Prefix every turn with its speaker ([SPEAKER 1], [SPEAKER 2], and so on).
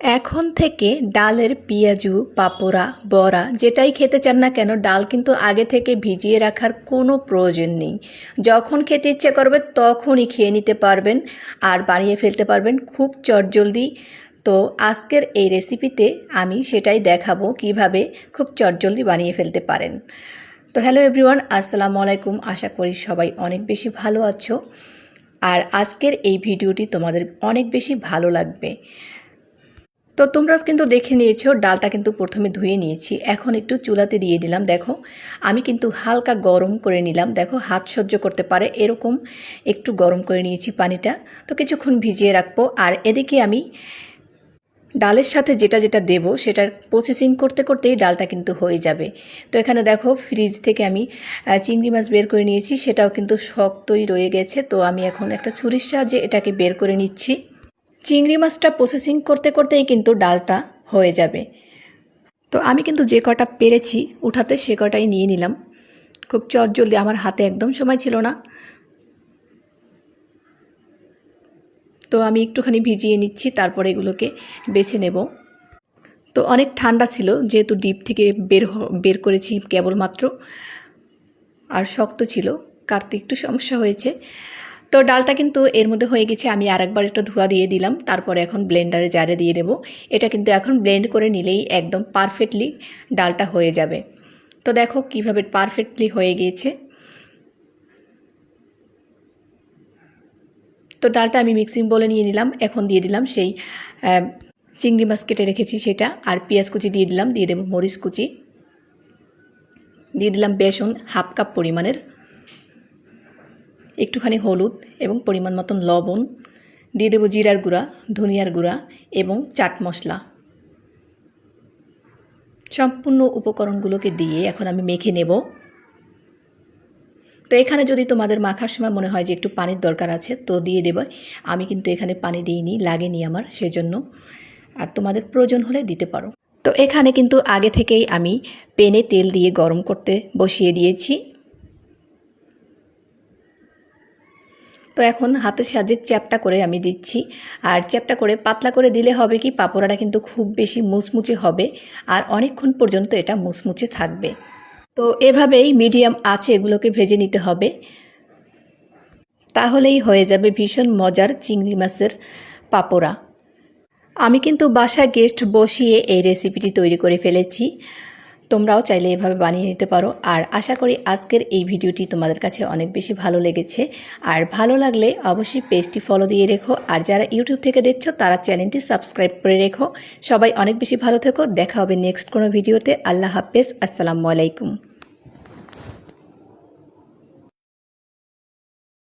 [SPEAKER 1] এখন থেকে ডালের পেঁয়াজু, পাপোড়া, বড়া যেটাই খেতে চান না কেন, ডাল কিন্তু আগে থেকে ভিজিয়ে রাখার কোনো প্রয়োজন নেই। যখন খেতে ইচ্ছে করবে তখনই খেয়ে নিতে পারবেন আর বানিয়ে ফেলতে পারবেন খুব চটজলদি। তো আজকের এই রেসিপিতে আমি সেটাই দেখাবো কীভাবে খুব চটজলদি বানিয়ে ফেলতে পারেন। তো হ্যালো এভরিওয়ান, আসসালামু আলাইকুম। আশা করি সবাই অনেক বেশি ভালো আছো। আর আজকের এই ভিডিওটি তোমাদের অনেক বেশি ভালো লাগবে। তো তোমরা কিন্তু দেখে নিয়েছো, ডালটা কিন্তু প্রথমে ধুয়ে নিয়েছি। এখন একটু চুলাতে দিয়ে দিলাম, দেখো। আমি কিন্তু হালকা গরম করে নিলাম, দেখো, হাত সহ্য করতে পারে, এরকম একটু গরম করে নিয়েছি পানিটা। তো কিছুক্ষণ ভিজিয়ে রাখব, আর এদিকে আমি ডালের সাথে যেটা যেটা দেব সেটার প্রসেসিং করতে করতেই ডালটা কিন্তু হয়ে যাবে। তো এখানে দেখো ফ্রিজ থেকে আমি চিংড়ি মাছ বের করে নিয়েছি, সেটাও কিন্তু শক্তই রয়ে গেছে। তো আমি এখন একটা ছুরির সাহায্যে এটাকে বের করে নিচ্ছি। চিংড়ি মাছটা প্রসেসিং করতে করতেই কিন্তু ডালটা হয়ে যাবে। তো আমি কিন্তু যে কটা পেরেছি উঠাতে সে কটাই নিয়ে নিলাম। খুব চটজলদি, আমার হাতে একদম সময় ছিল না। তো আমি একটুখানি ভিজিয়ে নিচ্ছি, তারপরে এগুলোকে বেছে নেব। তো অনেক ঠান্ডা ছিল, যেহেতু ডিপ থেকে বের বের করেছি কেবলমাত্র। আর শক্ত ছিল, কাটতে একটু সমস্যা হয়েছে। তো ডালটা কিন্তু এর মধ্যে হয়ে গেছে, আমি আরেকবার একটা ধোয়া দিয়ে দিলাম, তারপরে এখন ব্লেন্ডারে জারে দিয়ে দেবো। এটা কিন্তু এখন ব্লেন্ড করে নিলেই একদম পারফেক্টলি ডালটা হয়ে যাবে। তো দেখো কীভাবে পারফেক্টলি হয়ে গিয়েছে তো ডালটা আমি মিক্সিং বলে নিয়ে নিলাম, এখন দিয়ে দিলাম সেই চিংড়ি মাছ কেটে রেখেছি সেটা, আর পেঁয়াজ কুচি দিয়ে দিলাম, দিয়ে দেবো মরিচ কুচি। দিয়ে দিলাম বেসন, হাফ কাপ পরিমাণের। একটুখানি হলুদ এবং পরিমাণ মতন লবণ, দিয়ে দেবো জিরার গুঁড়া, ধনিয়ার গুঁড়া এবং চাট মশলা। সম্পূর্ণ উপকরণগুলোকে দিয়ে এখন আমি মেখে নেব। তো এখানে যদি তোমাদের মাখার সময় মনে হয় যে একটু পানির দরকার আছে, তো দিয়ে দেবে। আমি কিন্তু এখানে পানি দিইনি, লাগেনি আমার, সেজন্য। আর তোমাদের প্রয়োজন হলে দিতে পারো। তো এখানে কিন্তু আগে থেকেই আমি পেনে তেল দিয়ে গরম করতে বসিয়ে দিয়েছি। তো এখন হাতের সাহায্যে চ্যাপটা করে আমি দিচ্ছি। আর চ্যাপটা করে পাতলা করে দিলে হবে কি, পাপড়াটা কিন্তু খুব বেশি মুচমুচে হবে আর অনেকক্ষণ পর্যন্ত এটা মুচমুচে থাকবে। তো এভাবেই মিডিয়াম আছে এগুলোকে ভেজে নিতে হবে। তাহলেই হয়ে যাবে ভীষণ মজার চিংড়ি মাছের পাপোড়া। আমি কিন্তু বাসায় গেস্ট বসিয়ে এই রেসিপিটি তৈরি করে ফেলেছি। তোমরাও চাইলে এভাবে বানিয়ে নিতে পারো। আর আশা করি আজকের এই ভিডিওটি তোমাদের কাছে অনেক বেশি ভালো লেগেছে। আর ভালো লাগলে অবশ্যই পেজটি ফলো দিয়ে রেখো। আর যারা ইউটিউব থেকে দেখছ, তারা চ্যানেলটি সাবস্ক্রাইব করে রেখো। সবাই অনেক বেশি ভালো থেকো। দেখা হবে নেক্সট কোনো ভিডিওতে। আল্লাহ হাফেজ। আসসালামু আলাইকুম।